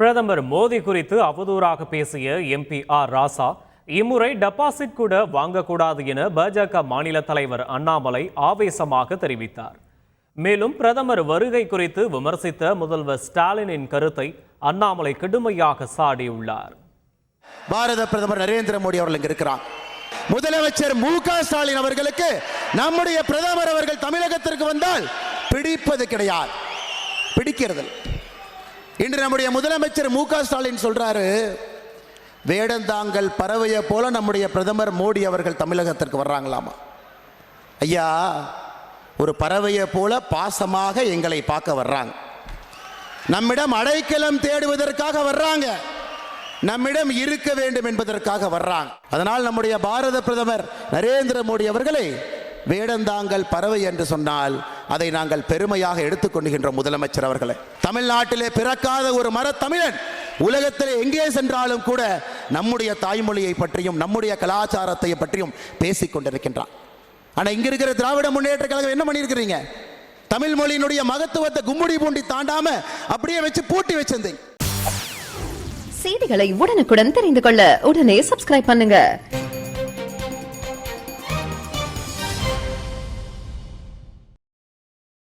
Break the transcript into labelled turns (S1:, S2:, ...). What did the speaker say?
S1: பிரதமர் மோடி குறித்து அவதூறாக பேசிய எம்பி ஆர் ராசா இம்முறை டெபாசிட் கூட வாங்கக்கூடாது என பாஜக மாநில தலைவர் அண்ணாமலை ஆவேசமாக தெரிவித்தார். மேலும் பிரதமர் வருகை குறித்து விமர்சித்த முதல்வர் ஸ்டாலினின் கருத்தை அண்ணாமலை கடுமையாக சாடியுள்ளார்.
S2: பாரத பிரதமர் நரேந்திர மோடி அவர்கள் இங்க இருக்கிறார். முதலமைச்சர் மு க ஸ்டாலின் அவர்களுக்கு நம்முடைய பிரதமர் அவர்கள் தமிழகத்திற்கு வந்தால் பிடிப்பது கிடையாது. பிடிக்கிறது இன்று நம்முடைய முதலமைச்சர் மு க ஸ்டாலின் சொல்றாரு வேடந்தாங்கல் பறவையை போல நம்முடைய பிரதமர் மோடி அவர்கள் தமிழகத்திற்கு வர்றாங்களாமா? ஐயா ஒரு பறவையை போல பாசமாக எங்களை பார்க்க வர்றாங்க. நம்மிடம் அடைக்கலம் தேடுவதற்காக வர்றாங்க. நம்மிடம் இருக்க வேண்டும் என்பதற்காக வர்றாங்க. அதனால் நம்முடைய பாரத பிரதமர் நரேந்திர மோடி அவர்களை வேடந்தாங்கல் பறவை என்று சொன்னால் அதை நாங்கள் பெருமையாக எடுத்துக்கொண்டுகின்ற முதலமைச்சர் அவர்களை. தமிழ்நாட்டிலே பிறக்காத ஒரு மரத்தமிழன் உலகத்திலே எங்கே சென்றாலும் கூட நம்முடைய தாய்மொழியை பற்றியும் நம்முடைய கலாச்சாரத்தை பற்றியும் பேசிக் கொண்டிருக்கின்றான். ஆனா இங்க இருக்கிற திராவிட முன்னேற்ற கழகம் என்ன பண்ணியிருக்கிறீங்க? தமிழ் மொழியினுடைய மகத்துவத்தை கும்முடி பூண்டி தாண்டாம அப்படியே வச்சு பூட்டி வச்சிருந்தீங்க.
S3: செய்திகளை உடனுக்குடன் தெரிந்து கொள்ள உடனே சப்ஸ்கிரைப் பண்ணுங்க.